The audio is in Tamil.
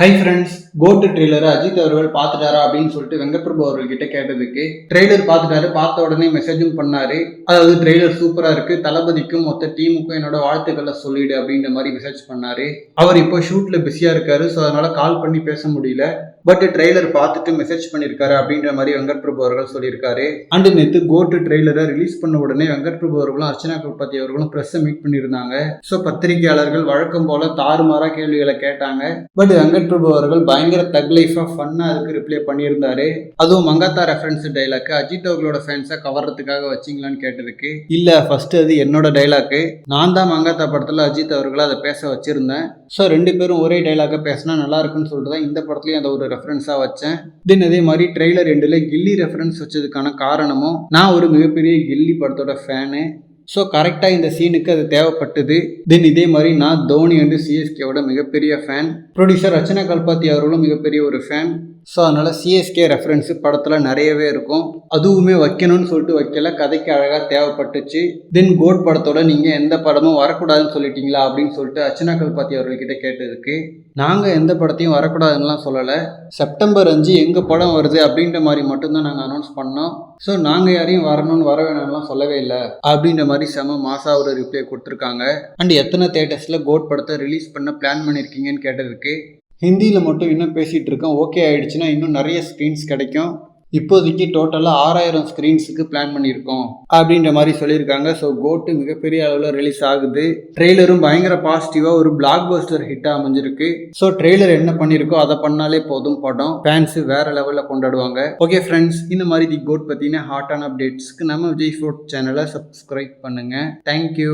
ஹை ஃப்ரெண்ட்ஸ் கோட்டு ட்ரெய்லரை அஜித் அவர்கள் பார்த்துட்டாரா அப்படின்னு சொல்லிட்டு வெங்கப்பிரபு அவர்கள்கிட்ட கேட்டதுக்கு ட்ரெய்லர் பார்த்துட்டாரு. பார்த்த உடனே மெசேஜும் பண்ணாரு. அதாவது ட்ரெய்லர் சூப்பரா இருக்கு. தளபதிக்கும் மொத்த டீமுக்கும் என்னோட வாழ்த்துக்களை சொல்லிடு அப்படின்ற மாதிரி மெசேஜ் பண்ணாரு. அவர் இப்போ ஷூட்ல பிஸியா இருக்காரு. ஸோ அதனால கால் பண்ணி பேச முடியல. பட் ட்ரெய்லர் பார்த்துட்டு மெசேஜ் பண்ணியிருக்காரு அப்படின்ற மாதிரி வெங்கட் பிரபு அவர்கள் சொல்லியிருக்காரு. அண்டு நேற்று கோட்டு ட்ரெய்லரை ரிலீஸ் பண்ண உடனே வெங்கட் பிரபு அவர்களும் அர்ச்சனா கல்பாத்தி அவர்களும் ப்ரெஸ்ஸை மீட் பண்ணியிருந்தாங்க. ஸோ பத்திரிகையாளர்கள் வழக்கம் போல தாறுமாறா கேள்விகளை கேட்டாங்க. பட் வெங்கட் பிரபு அவர்கள் பயங்கர தக் லைஃபாக ஃபன்னாக அதுக்கு ரிப்ளை பண்ணியிருந்தாரு. அதுவும் மங்காத்தா ரெஃபரன்ஸ் டைலாக்கு அஜித் அவர்களோட ஃபேன்ஸை கவர்றதுக்காக வச்சிங்களான்னு கேட்டிருக்கு இல்லை ஃபர்ஸ்ட் அது என்னோட டைலாக்கு நான் தான் மங்காத்தா படத்தில் அஜித் அவர்களை அதை பேச வச்சிருந்தேன். ஸோ ரெண்டு பேரும் ஒரே டைலாக்கை பேசினா நல்லா இருக்குன்னு சொல்லிட்டு தான் இந்த படத்துலையும் அதை ஒரு ரெஃபரன்ஸாக வச்சேன். தென் அதே மாதிரி ட்ரெய்லர் ரெண்டில் கில்லி ரெஃபரன்ஸ் வச்சதுக்கான காரணமும் நான் ஒரு மிகப்பெரிய கில்லி படத்தோட ஃபேனு ஸோ கரெக்டாக இந்த சீனுக்கு அது தேவைப்பட்டது. தென் இதே மாதிரி நான் தோனி அண்டு சிஎஸ்கேவோட மிகப்பெரிய ஃபேன் ப்ரொடியூசர் ரச்சனா கல்பாத்தி அவர்களும் மிகப்பெரிய ஒரு ஃபேன் ஸோ அதனால் சிஎஸ்கே ரெஃபரன்ஸு படத்தில் நிறையவே இருக்கும். அதுவுமே வைக்கணும்னு சொல்லிட்டு வைக்கல. கதைக்கு அழகாக தேவைப்பட்டுச்சு. தென் கோட் படத்தோட நீங்கள் எந்த படமும் வரக்கூடாதுன்னு சொல்லிட்டீங்களா அப்படின்னு சொல்லிட்டு அர்ச்சனா கல்பாத்தி அவர்கள்கிட்ட கேட்டதுக்கு நாங்கள் எந்த படத்தையும் வரக்கூடாதுன்னுலாம் சொல்லலை. செப்டம்பர் அஞ்சு எங்கள் படம் வருது அப்படின்ற மாதிரி மட்டும்தான் நாங்கள் அனௌன்ஸ் பண்ணோம். ஸோ நாங்கள் யாரையும் வரணும்னு வர வேணும்லாம் சொல்லவே இல்லை. அப்படின்ற மாதிரி செம மாசா ஒரு ரிப்ளை கொடுத்துருக்காங்க. அண்ட் எத்தனை தேட்டர்ஸில் கோட் படத்தை ரிலீஸ் பண்ண பிளான் பண்ணியிருக்கீங்கன்னு கேட்டிருக்கு ஹிந்தியில் மட்டும் இன்னும் பேசிகிட்டு இருக்கோம். ஓகே ஆயிடுச்சுன்னா இன்னும் நிறைய ஸ்க்ரீன்ஸ் கிடைக்கும். இப்போதைக்கு டோட்டலாக ஆறாயிரம் ஸ்க்ரீன்ஸுக்கு பிளான் பண்ணியிருக்கோம். அப்படின்ற மாதிரி சொல்லியிருக்காங்க. ஸோ கோட்டு மிகப்பெரிய அளவில் ரிலீஸ் ஆகுது. ட்ரெய்லரும் பயங்கர பாசிட்டிவாக ஒரு பிளாக் பஸ்டர் ஹிட்டாக அமைஞ்சிருக்கு. ஸோ ட்ரெய்லர் என்ன பண்ணியிருக்கோ அதை பண்ணாலே போதும் படம். ஃபேன்ஸு வேற லெவலில் கொண்டாடுவாங்க. ஓகே ஃப்ரெண்ட்ஸ் இந்த மாதிரி தி கோட் பற்றின ஹாட்டான அப்டேட்ஸ்க்கு நம்ம விஜய் ஃபோர்ட் சேனலை சப்ஸ்கிரைப் பண்ணுங்கள் தேங்க்யூ